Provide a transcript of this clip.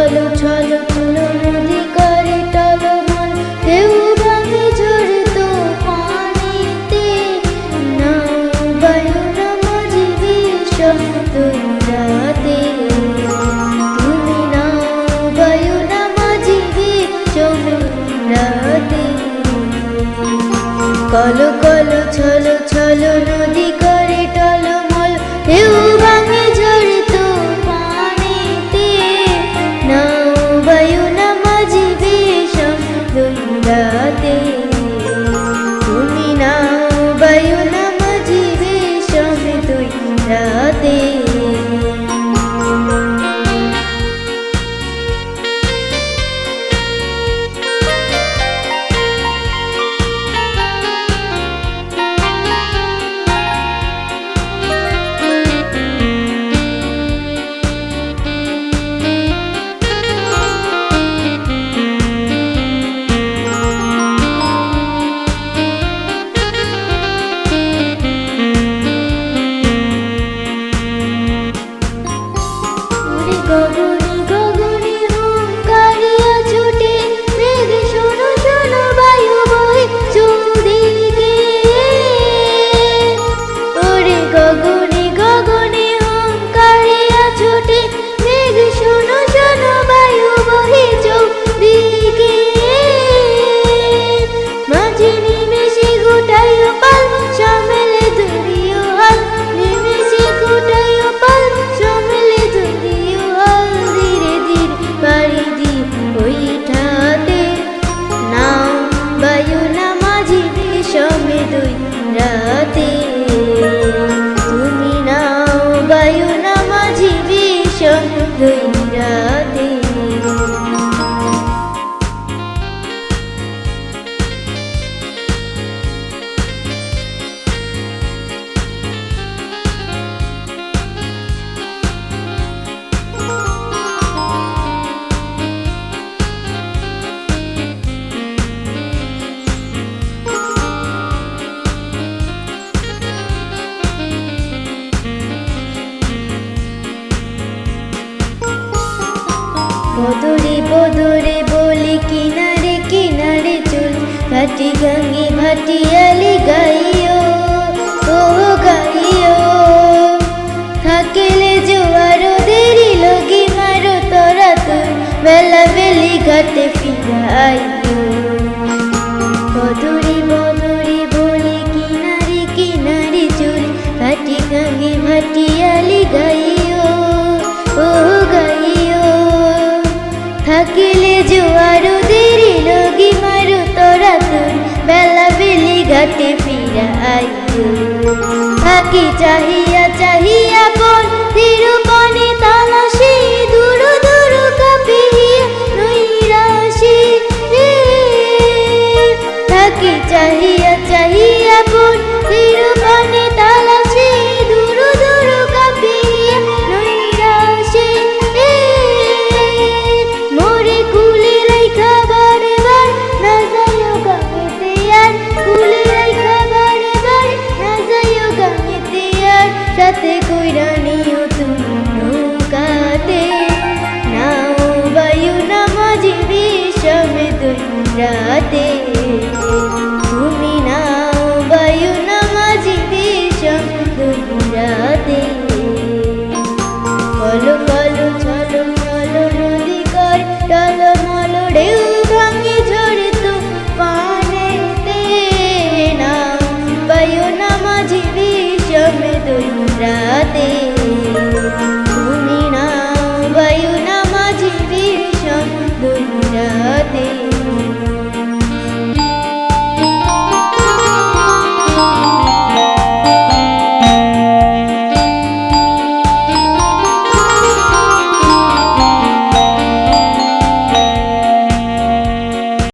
কলো ছলো ছলো নদী করে টলমল কেউ ভাঙে ঝরে তো পানিতে। নাও বায়ু, না মাঝি বিষম রাতে তুমি নাও বায়ু, না মাঝি বিষম রাতে কলো কলো ছলো ছলো নদী করে টলমল কেউ বদরে বদরে বলি কিনারে কিনারে চুল। ভাটি গঙ্গে ভাটিয়ালি গাইও, ও গাইও। থাকিলে জোয়ারো দেরি লগি মারো তোরা তুই বেলা বেলি ঘাটে ফিরাইও। বদরে বদরে বলি কিনারে কিনারে চুল। ভাটি গঙ্গে ভাটিয়ালি ফিরা থাকি চাহিয়া চাহিয়া কোন তিরুপনে সাথে কইরা নিও তুমি নৌকাতে। নাও বায়ু না মাঝি বিষমে রাতে। তুমি নাও বায়ু না মাঝি বিষম রাতে। কলো কলো চলো চলো নদী কর, টলো মলো ঢেউ ভাঙে ঝরে তো পানেতে না বায়ু না মাঝি বিষমে দুই রাতে